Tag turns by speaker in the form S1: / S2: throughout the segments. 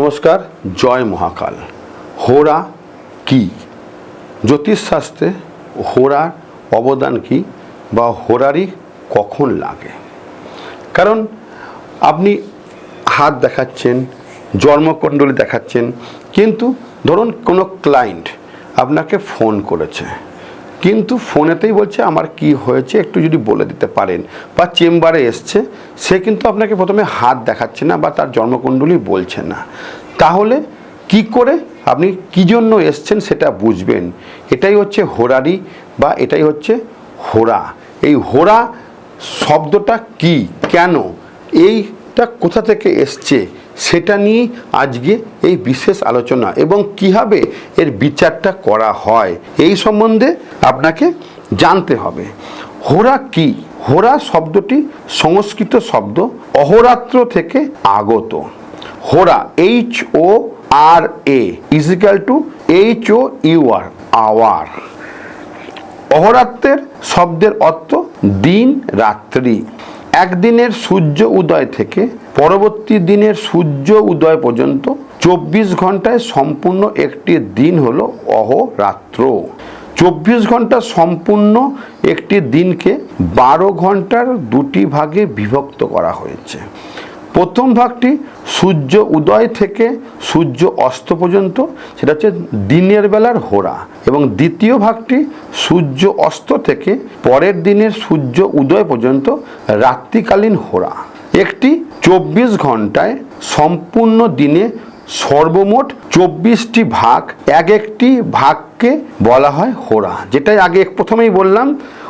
S1: নমস্কার, জয় মহাকাল। হোরা কি? জ্যোতিষশাস্ত্রে হোরার অবদান কি বা হোরারই কখন লাগে? কারণ আপনি হাত দেখাচ্ছেন, জন্মকুণ্ডলী দেখাচ্ছেন, কিন্তু ধরুন কোনো ক্লায়েন্ট আপনাকে ফোন করেছে। কিন্তু ফোনেতেই বলছে, আমার কি হয়েছে একটু যদি বলে দিতে পারেন। বা চেম্বারে এসছে, সে কিন্তু আপনাকে প্রথমে হাত দেখাচ্ছে না বা তার জন্মকুণ্ডলী বলছে না। তাহলে কি করে আপনি কী জন্য এসছেন সেটা বুঝবেন। এটাই হচ্ছে হোরারি বা এটাই হচ্ছে হোরা। এই হোরা শব্দটা কি? কেন? এইটা কোথা থেকে এসছে? সেটা নিয়ে আজকে এই বিশেষ আলোচনা এবং কীভাবে এর বিচারটা করা হয়, এই সম্বন্ধে আপনাকে জানতে হবে। হোরা কি? হোরা শব্দটি সংস্কৃত শব্দ, অহরাত্র থেকে আগত। Hora H O R A equal to H O U R hour অহরাত্রের শব্দের অর্থ দিন, রাত্রি। একদিনের সূর্য উদয় থেকে পরবর্তী দিনের সূর্য উদয় পর্যন্ত চব্বিশ ঘন্টায় সম্পূর্ণ একটি দিন হল অহরাত্র। চব্বিশ ঘণ্টা সম্পূর্ণ একটি দিনকে বারো ঘণ্টার দুটি ভাগে বিভক্ত করা হয়েছে। প্রথম ভাগটি সূর্য উদয় থেকে সূর্য অস্ত পর্যন্ত, সেটা হচ্ছে দিনের বেলার হোরা এবং দ্বিতীয় ভাগটি সূর্য অস্ত থেকে পরের দিনের সূর্য উদয় পর্যন্ত রাত্রিকালীন হোরা একটি চব্বিশ ঘন্টায় সম্পূর্ণ দিনে সর্বমোট চব্বিশটি ভাগ এক একটি ভাগকে বলা হয় হোরা যেটাই আগে প্রথমেই বললাম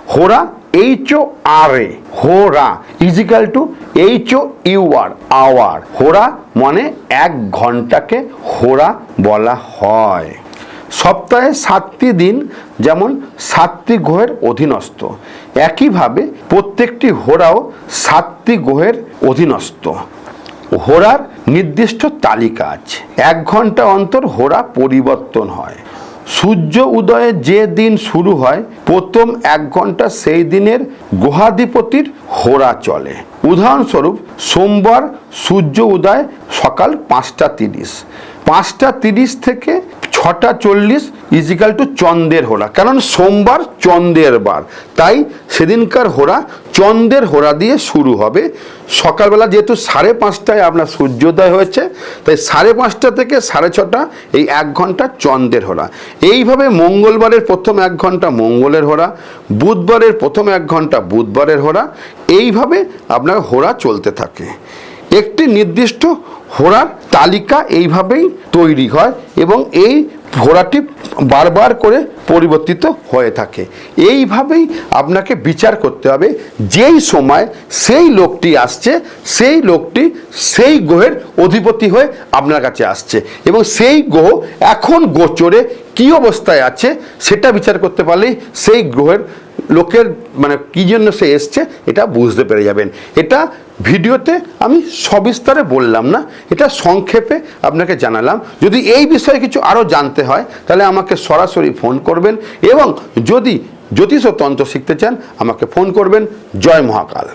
S1: hora H O R A hora equal to H O U R hour hora মানে এক ঘন্টাকে হোরা বলা হয়। সপ্তাহে সাতটি দিন, যেমন সাতটি গ্রহের অধীনস্থ। একইভাবে প্রত্যেকটি হোরাও সাতটি গ্রহের অধীনস্থ। হোরার নির্দিষ্ট তালিকা আছে। এক ঘণ্টা অন্তর হোরা পরিবর্তন হয়। সূর্য উদয়ে যে দিন শুরু হয়, প্রথম এক ঘণ্টা সেই দিনের গোহাধিপতির হোরা চলে। উদাহরণস্বরূপ, সোমবার সূর্য উদয় সকাল পাঁচটা তিরিশ। পাঁচটা তিরিশ থেকে ছটা চল্লিশ ইজিক্যাল টু চন্দ্রের হোরা কারণ সোমবার চন্দ্রের বার। তাই সেদিনকার হোরা চন্দ্রের হোরা দিয়ে শুরু হবে। সকালবেলা যেহেতু সাড়ে পাঁচটায় আপনার সূর্যোদয় হয়েছে, তাই সাড়ে পাঁচটা থেকে সাড়ে ছটা এই এক ঘণ্টা চন্দ্রের হোরা এইভাবে মঙ্গলবারের প্রথম এক ঘণ্টা মঙ্গলের হোরা বুধবারের প্রথম এক ঘণ্টা বুধবারের হোরা এইভাবে আপনার হোরা চলতে থাকে। একটি নির্দিষ্ট হোরার তালিকা এইভাবেই তৈরি হয় এবং এই ঘোড়াটি বারবার করে পরিবর্তিত হয়ে থাকে। এইভাবেই আপনাকে বিচার করতে হবে, যেই সময় সেই লোকটি আসছে, সেই লোকটি সেই গ্রহের অধিপতি হয়ে আপনার কাছে আসছে এবং সেই গ্রহ এখন গোচরে কী অবস্থায় আছে সেটা বিচার করতে পারলেই সেই গ্রহের লোকের মানে কী জন্য সে এসছে, এটা বুঝতে পেরে যাবেন। এটা ভিডিওতে আমি সবিস্তারে বললাম না, এটা সংক্ষেপে আপনাকে জানালাম। যদি এই বিষয়ে কিছু আরও জানতে হয়, তাহলে আমাকে সরাসরি ফোন করবেন এবং যদি জ্যোতিষ ও তন্ত্র শিখতে চান, আমাকে ফোন করবেন। জয় মহাকাল।